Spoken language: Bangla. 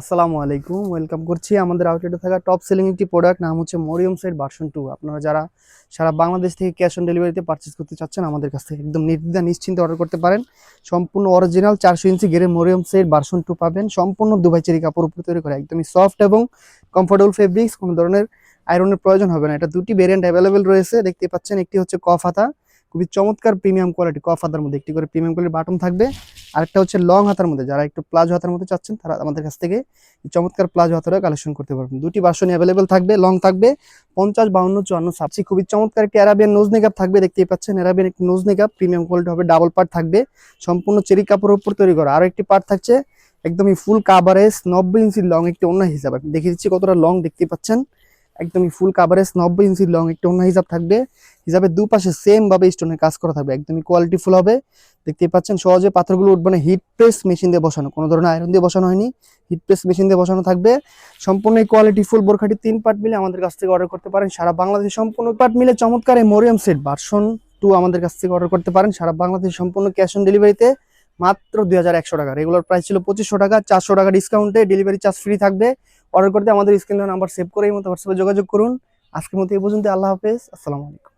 আসসালামু আলাইকুম, ওয়েলকাম করছি আমাদের আউটলেটে থাকা টপ সেলিং একটি প্রোডাক্ট নাম হচ্ছে মরিয়ম সেট ভার্সন টু আপনারা যারা সারা বাংলাদেশ থেকে ক্যাশ অন ডেলিভারিতে পারচেস করতে চাচ্ছেন, আমাদের কাছ থেকে একদম নির্দ্বিধা নিশ্চিন্তে অর্ডার করতে পারেন। সম্পূর্ণ অরিজিনাল চারশো ইঞ্চি গেরে মরিয়ম সেট ভার্সন টু পাবেন। সম্পূর্ণ দুবাই চেরি কাপড় উপরে তৈরি করে, একদমই সফট এবং কমফোর্টেবল ফেব্রিক্স কোনো ধরনের আয়রনের প্রয়োজন হবে না। এটা দুটি ভেরিয়েন্ট অ্যাভেলেবেল রয়েছে, দেখতে পাচ্ছেন একটি হচ্ছে কফ হাতা খুবই চমৎকার প্রিমিয়াম কোয়ালিটি কফ হাতার মধ্যে একটি করে প্রিমিয়াম কোয়ালিটির বাটন থাকবে। আরেকটা হচ্ছে লং হাতার মধ্যে, যারা একটু প্লাজো হাতার মধ্যে চাচ্ছেন, তারা আমাদের কাছ থেকে চমৎকার প্লাজো হাতারও কালেকশন করতে পারবেন। দুটি ভার্সন অ্যাভেলেবেল থাকবে লং থাকবে, পঞ্চাশ, বাউন্ন, চুয়ান্ন সাবসি খুবই চমৎকার একটি অ্যারাবিয়ান নোজ নেকাপ থাকবে, দেখতেই পাচ্ছেন অ্যারাবিয়ান একটি নোজ নেকাপ প্রিমিয়াম কোয়ালিটি হবে ডাবল পার্ট থাকবে। সম্পূর্ণ চেরি কাপড়ের উপর তৈরি করা। আর একটি পার্ট থাকছে, একদমই ফুল কাভারেজ নব্বই ইঞ্চির লং একটি অন্য হিসাব। আপনি দেখিয়ে দিচ্ছি কতটা লং দেখতে পাচ্ছেন। একদমই ফুল কাভারেজ নব্বই ইঞ্চির লং একটি অন্য হিসাব থাকবে। হিসাবে দুপাশে সেম ভাবে স্টোনের কাজ করা থাকবে, একদমই কোয়ালিটি ফুল হবে। দেখতেই পাচ্ছেন, সহজে পাথরগুলো উঠবে না হিট প্রেস মেশিন দিয়ে বসানো, কোনো ধরনের আয়রন দিয়ে বসানো হয়নি। হিট প্রেস মেশিন দিয়ে বসানো থাকবে। সম্পূর্ণ এই কোয়ালিটি ফুল বোরখাটি তিন পার্ট মিলে আমাদের কাছ থেকে অর্ডার করতে পারেন। সারা বাংলাদেশে সম্পূর্ণ পার্ট মিলে চমৎকার এই মরিয়াম সেট ভার্সন টু আমাদের কাছ থেকে অর্ডার করতে পারেন। সারা বাংলাদেশ সম্পূর্ণ ক্যাশ অন ডেলিভারিতে মাত্র দুই হাজার একশো টাকা। রেগুলার প্রাইস ছিল পঁচিশশো টাকা, চারশো টাকা ডিসকাউন্টে ডেলিভারি চার্জ ফ্রি থাকবে। অর্ডার করতে আমাদের স্ক্রিনে নাম্বার সেভ করে এই মতো হোয়াটসঅ্যাপে যোগাযোগ করুন। আজকের মতো এই পর্যন্ত আল্লাহ হাফেজ। আসসালামু আলাইকুম।